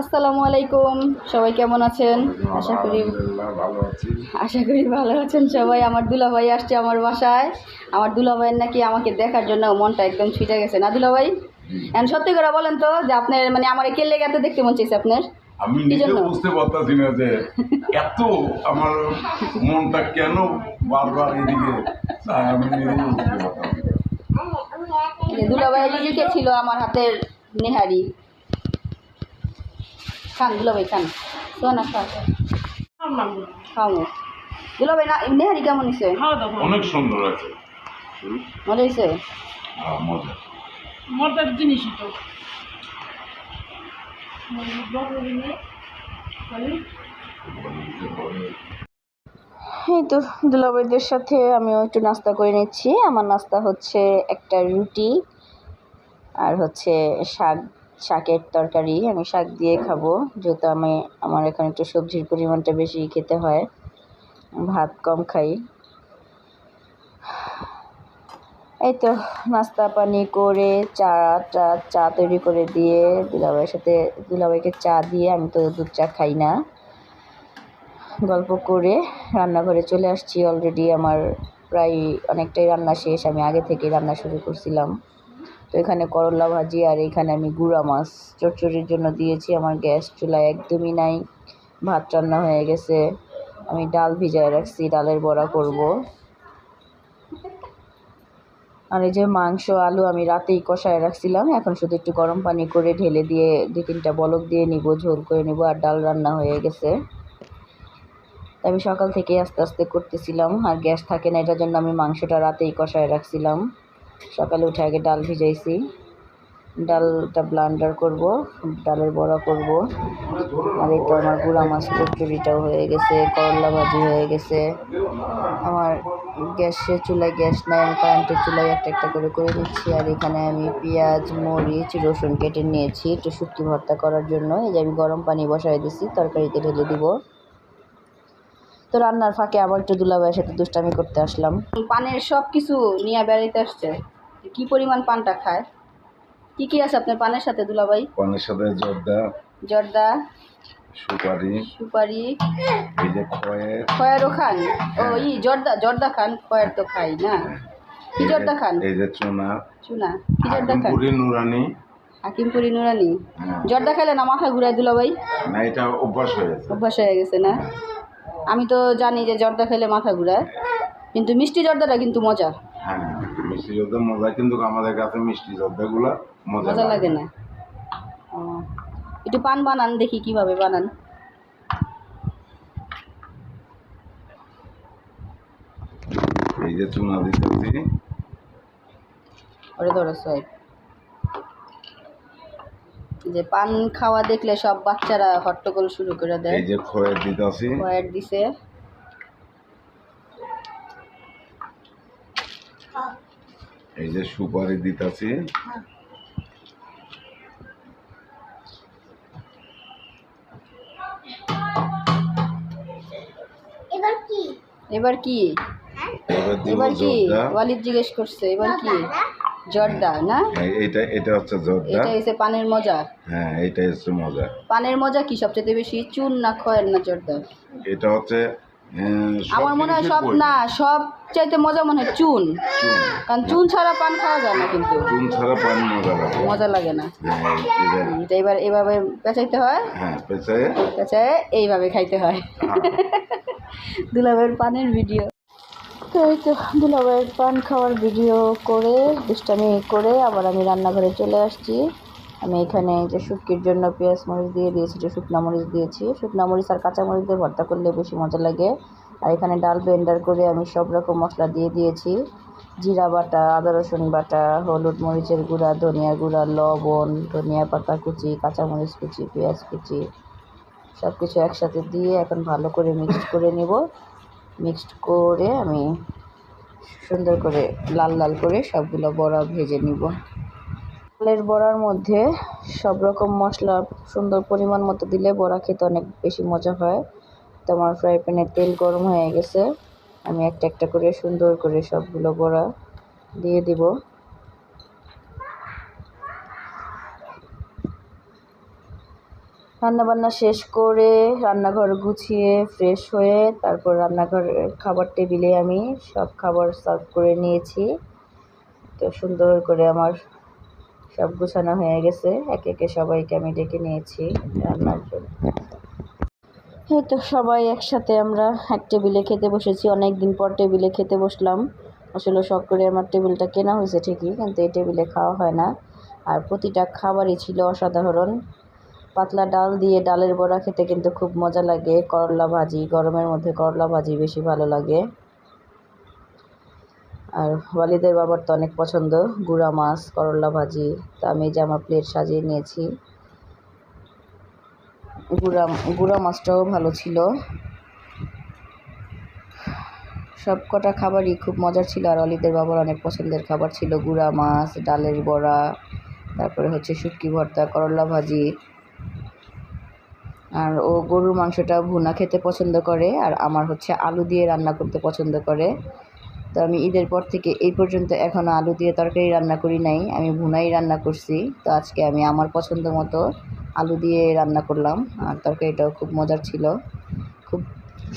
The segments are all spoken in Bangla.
আসসালামু আলাইকুম। সবাই কেমন আছেন? আশা করি আশা করি ভালো আছেন সবাই। আমার দুলাভাই আসছে আমার বাসায়। আমার দুলাভাইয়ের নাকি আমাকে দেখার জন্য মনটা একদম ছুটে গেছে। না দুলাভাই? এখন সত্যি করে বলেন তো যে আপনার মানে আমার লেগে এত দেখতে মন চাইছে আপনার? আমি নিজে? বুঝতে পারতাছি না যে এত আমার মনটা কেন বারবার এদিকে আমি বুঝতে পারতাম দুলাভাই ছিল আমার হাতের নেহারি। খান দুলাভাই খান। সোনা খা খাও। দুলাভাই না নেহারি কেমন হয়েছে অনেক সুন্দর আছে মজা হয়েছে মজার জিনিসই তো। এই তো দুলাভাইদের সাথে আমিও একটু নাস্তা করে নিচ্ছি। আমার নাস্তা হচ্ছে একটা রুটি আর হচ্ছে শাক। শাকের তরকারি, আমি শাক দিয়ে খাব। যেহেতু আমি, আমার এখানে একটু সবজির পরিমাণটা বেশি খেতে হয়, ভাত কম খাই। এই তো, নাস্তা পানি করে চা চা চা তৈরি করে দিয়ে দুলাভাইয়ের সাথে, দুলাভাইকে চা দিয়ে আমি তো দুধ চা খাই না। গল্প করে রান্নাঘরে চলে আসছি অলরেডি, আমার প্রায় অনেকটাই রান্না শেষ, আমি আগে থেকে রান্না শুরু করছিলাম। এখানে করলা ভাজি আর এখানে আমি গুঁড়া মাছ। চচ্চড়ির জন্য দিয়েছি, আমার গ্যাস চুলা একদমই নাই। ভাত রান্না হয়ে গেছে। আমি ডাল ভিজায় রাখছি, ডালের বড়া করব। আর এই যে মাংস, আলু আমি রাতেই কষায় রাখছিলাম। এখন শুধু একটু গরম পানি করে ঢেলে দিয়ে দু তিনটা বলক দিয়ে নিব, ঝোল করে নিব আর ডাল রান্না হয়ে গেছে। আমি সকাল থেকে আস্তে আস্তে করতেছিলাম। আর গ্যাস থাকে না, এটার জন্য আমি মাংসটা রাতেই কষায় রাখছিলাম। সকালে উঠে আগে ডাল ভিজাইছি। ডালটা ব্লান্ডার করব, ডালের বড়া করব। আর এই তো আমার গুঁড়া মাছ চচ্চড়িটাও হয়ে গেছে, করলা ভাজি হয়ে গেছে। আমার গ্যাসের চুলায় গ্যাস নাই, আমি কারেন্টের চুলায় একটা একটা করে করে দিচ্ছি। আর এখানে আমি পেঁয়াজ, মরিচ, রসুন কেটে নিয়েছি একটু শুটকি ভর্তা করার জন্য। এই যে আমি গরম পানি বসাই দিছি, তরকারিতে ঢেলে দিব। তো রান্নার ফাঁকে আবার একটু দুলাভাইয়ের সাথে দুষ্টামি করতে আসলাম। পানের সব কিছু নিয়ে বেড়াইতে আসছে। কি পরিমাণ পানটা খায়? কি কি আছে আপনার পানের সাথে দুলাভাই? পানের সাথে জর্দা জর্দা সুপারি সুপারি এই যে খয়ের। খয়েরও খান? ও ই জর্দা জর্দা খান খয়ের তো খাই না। কি জর্দা খান? এই যে চুনা। চুনা। কি জর্দা খান? হাকিমপুরি নুরানি। হাকিমপুরি নুরানি। হ্যাঁ। জর্দা খাইলে না মাথা ঘুরায় দুলাভাই? না এটা অভ্যাস হয়ে গেছে। অভ্যাস হয়ে গেছে না? আমি তো জানি যে জর্দা খেলে মাথা ঘুরায় কিন্তু মিষ্টি জর্দাটা কিন্তু মজা। হ্যাঁ মিষ্টি জর্দা মজা কিন্তু আমাদের কাছে মিষ্টি জর্দাগুলো মজা মজা লাগে না। একটু পান বানান দেখি কীভাবে বানান। এই যে চুনা দিতেছি। ওরে ধরো সোয়াইপ যে পান খাওয়া দেখলে সব বাচ্চারা হট্টগোল শুরু করে দেয়। এই যে খয়ের দিতেছি। কয়ের দিছে। এই যে সুপারি দিতেছি। এবার কি? এবার দিব এবার কি? ওয়ালিদ জিজ্ঞেস করছে এবার কি? জর্দা না? হ্যাঁ, এইটা এটা হচ্ছে জর্দা। এটা হচ্ছে পানের মজা। হ্যাঁ এইটা হচ্ছে মজা। পানের মজা কি সবচেয়ে বেশি চুন না খয়ের না জর্দা? এটা হচ্ছে আমার মনে হয় সব না সব চাইতে মজা মনে হয় চুন। কারণ চুন ছাড়া পান খাওয়া যায় না কিন্তু। চুন ছাড়া পানি মজা লাগে। মজা লাগে না। হ্যাঁ এটা এবার এভাবে পেঁচাইতে হয়। হ্যাঁ পেঁচায়। পেঁচায় এইভাবে খাইতে হয়। দুলাভাইয়ের পানের ভিডিও। তো এই তো পান খাওয়ার ভিডিও করে, দুষ্টামি করে আবার আমি রান্নাঘরে চলে আসছি। আমি এখানে যে শুটকির জন্য পেঁয়াজ মরিচ দিয়ে দিয়েছি, যে শুকনা মরিচ দিয়েছি। শুকনা মরিচ আর কাঁচা মরিচ দিয়ে ভর্তা করলে বেশি মজা লাগে। আর এখানে ডাল ব্লেন্ডার করে আমি সব রকম মশলা দিয়ে দিয়েছি। জিরা বাটা, আদা রসুন বাটা, হলুদ মরিচের গুঁড়া ধনিয়ার গুঁড়া, লবণ, ধনিয়া পাতা কুচি কাঁচামরিচ কুচি, পেঁয়াজ কুচি সব কিছু একসাথে দিয়ে এখন ভালো করে মিক্সড করে নেব। মিক্সড করে আমি সুন্দর করে, লাল লাল করে সবগুলো বড়া ভেজে নিব। ডালের বড়ার মধ্যে সব রকম মশলা সুন্দর পরিমাণ মতো দিলে বড়া খেতে অনেক বেশি মজা হয়। তো আমার ফ্রাই প্যানে তেল গরম হয়ে গেছে। আমি একটা একটা করে সুন্দর করে সবগুলো বড়া দিয়ে দিব। রান্নাবান্না শেষ করে রান্নাঘর গুছিয়ে ফ্রেশ হয়ে তারপর রান্নাঘরের খাবার টেবিলে আমি সব খাবার সার্ভ করে নিয়েছি। তো সুন্দর করে আমার সব গুছানো হয়ে গেছে। একে একে সবাইকে আমি ডেকে নিয়েছি রান্নার জন্য। এই তো সবাই একসাথে আমরা এক টেবিলে খেতে বসেছি। অনেক দিন পর টেবিলে খেতে বসলাম। আসলে শখ করে আমার টেবিলটা কেনা হয়েছে ঠিকই, কিন্তু এই টেবিলে খাওয়া হয় না। আর প্রতিটা খাবারই ছিল অসাধারণ। পাতলা ডাল দিয়ে ডালের বড়া খেতে কিন্তু খুব মজা লাগে। করলা ভাজি, গরমের মধ্যে করলা ভাজি বেশি ভালো লাগে। আর ওয়ালিদের বাবার তো অনেক পছন্দ, গুঁড়া মাছ, করলা ভাজি। তো আমি যে আমার প্লেট সাজিয়ে নিয়েছি। গুঁড়া গুঁড়া মাছটাও ভালো ছিল। সব কটা খাবারই খুব মজার ছিল, আর অলিদের বাবার অনেক পছন্দের খাবার ছিল। গুঁড়া মাছ, ডালের বড়া, তারপরে হচ্ছে শুটকি ভর্তা, করলা ভাজি। আর ও গরুর মাংসটা ভুনা খেতে পছন্দ করে, আর আমার হচ্ছে আলু দিয়ে রান্না করতে পছন্দ করে। তো আমি ঈদের পর থেকে এই পর্যন্ত এখনও আলু দিয়ে তরকারি রান্না করি নাই, আমি ভুনাই রান্না করছি। তো আজকে আমি আমার পছন্দ মতো আলু দিয়ে রান্না করলাম, আর তরকারিটাও খুব মজার ছিল। খুব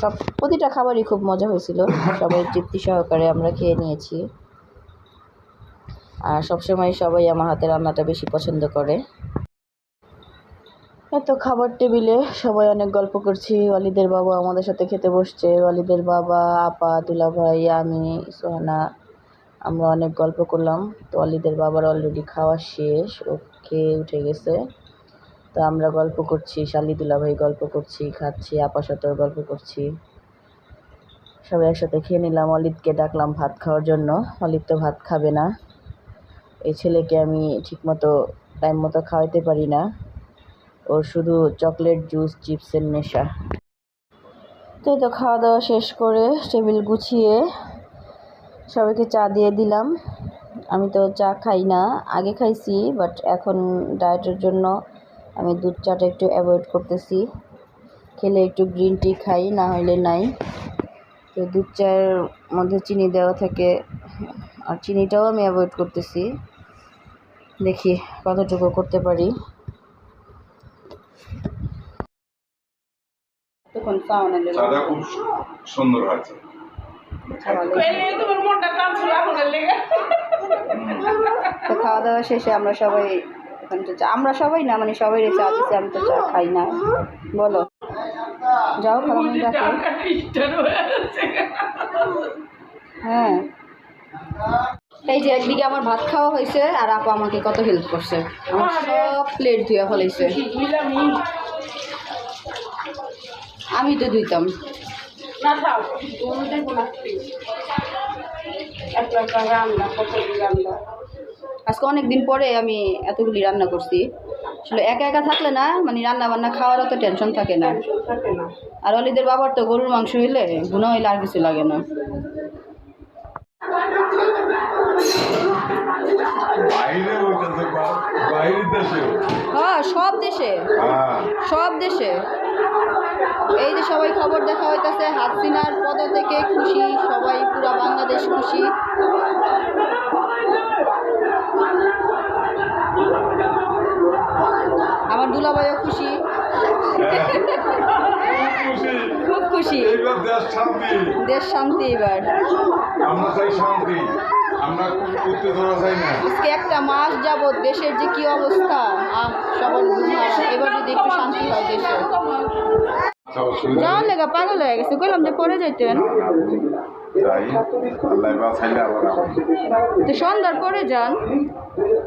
সব, প্রতিটা খাবারই খুব মজা হয়েছিল, সবাই তৃপ্তি সহকারে আমরা খেয়ে নিয়েছি। আর সবসময় সবাই আমার হাতে রান্নাটা বেশি পছন্দ করে। এত খাবার টেবিলে সবাই অনেক গল্প করছি। ওয়ালিদের বাবা আমাদের সাথে খেতে বসছে। ওয়ালিদের বাবা, আপা দুলাভাই আমি, সোহানা, আমরা অনেক গল্প করলাম। তো ওয়ালিদের বাবার অলরেডি খাওয়া শেষ ও খেয়ে উঠে গেছে। তো আমরা গল্প করছি, শালি দুলাভাই গল্প করছি, খাচ্ছি, আপার সাথেও গল্প করছি। সবাই একসাথে খেয়ে নিলাম। অলিদকে ডাকলাম ভাত খাওয়ার জন্য। অলিদ তো ভাত খাবে না। এই ছেলেকে আমি ঠিকমতো টাইম মতো খাওয়াতে পারি না। ওর শুধু চকলেট জুস, চিপসের নেশা। তো তো খাওয়া দাওয়া শেষ করে টেবিল গুছিয়ে সবাইকে চা দিয়ে দিলাম। আমি তো চা খাই না, আগে খাইছি বাট এখন ডায়েটের জন্য আমি দুধ চাটা একটু অ্যাভয়েড করতেছি। খেলে একটু গ্রিন টি খাই, না হলে নাই। তো দুধ চায়ের মধ্যে চিনি দেওয়া থাকে, আর চিনিটাও আমি অ্যাভয়েড করতেছি। দেখি কতটুকু করতে পারি। তখন সাউন্ড চাটা খুব সুন্দর হয়েছে। লেগে। তো খাওয়া দাওয়া শেষে আমরা সবাই এখন তো চা- আমরা সবাই না মানে সবাই চা দিচ্ছি আমি তো চা খাই না। বলো। যাও হয়ে। এই যে একদিকে আমার ভাত খাওয়া হয়েছে আর আপা আমাকে কত হেল্প করছে। আমার সব প্লেট ধুয়ে ফেলাইছে। বুঝলামই আমি তো ধুইতাম না খাও তুমি দেখো না একটা একটা রান্না কত রান্না। আজকে অনেক দিন পরে আমি এতগুলি রান্না করছি। আসলে একা একা থাকলে না মানে রান্না বান্না খাওয়ার অত টেনশন থাকে না। আর অলিদের বাবার তো গরুর মাংস হইলে গুণা হইলে আর কিছু লাগে না। হ্যাঁ সব দেশে। হ্যাঁ। সব দেশে। এই যে সবাই খবর দেখা হইতাছে হাসিনার পদ থেকে খুশি সবাই পুরা বাংলাদেশ খুশি। আমার দুলাভাইও খুশি। খুব খুশি। দেশ শান্তি। এবার আমরা চাই শান্তি। আমরা উত্তেজনা চাই না। আজকে একটা মাস যাবৎ দেশের যে কি অবস্থা আহ সবার এবার যদি একটু শান্তি হয় দেশে। যাওয়ার। লেগা পাগল হয়ে গেছে। কইলাম যে পরে যাইতেন তো সন্ধ্যার পরে যান।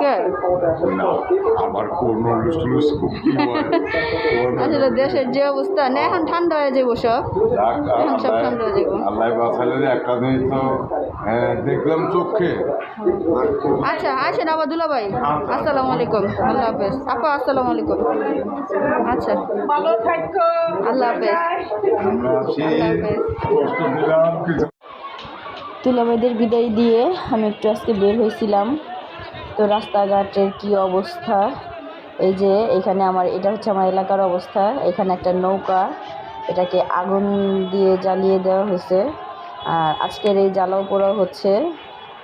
কে না আমার কোনো লুস আসলে দেশের যে অবস্থা। না এখন ঠান্ডা হয়ে যাব সব। এখন সব আল্লাহ- ঠান্ডা হয়ে যাব। আল্লাহ বাঁচাইলে একটা জিনিস তো দেখলাম চোখে। আচ্ছা আসেন আবার দুলাভাই। আসসালামু আলাইকুম। আল্লাহ হাফেজ। আপা আসসালামু আলাইকুম। আচ্ছা। ভালো থাকো। আল্লাহ হাফেজ। দিলাম বিদায় দিয়ে আমি একটু আজকে বের হয়েছিলাম। তো রাস্তাঘাটের কি অবস্থা? এই যে এখানে আমার, এটা হচ্ছে আমার এলাকার অবস্থা। এখানে একটা নৌকা, এটাকে আগুন দিয়ে জ্বালিয়ে দেওয়া হয়েছে। আর আজকের এই জ্বালাও পোড়াও হচ্ছে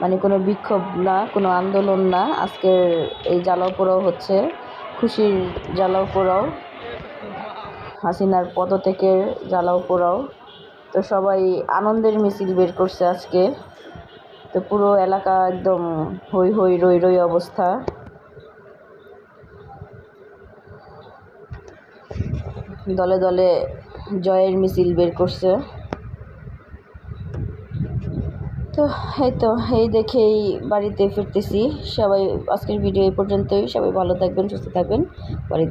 মানে কোনো বিক্ষোভ না, কোনো আন্দোলন না। আজকের এই জ্বালাও পোড়াও হচ্ছে, খুশির জ্বালাও পোড়াও, হাসিনার পদত্যাগের জ্বালাও পোড়াও। তো সবাই আনন্দের মিছিল বের করছে আজকে। তো পুরো এলাকা একদম হই হই রই রই অবস্থা। দলে দলে জয়ের মিছিল বের করছে। তো এই তো, এই দেখেই বাড়িতে ফিরতেছি। সবাই আজকের ভিডিও এই পর্যন্তই। সবাই ভালো থাকবেন, সুস্থ থাকবেন। বাড়িতে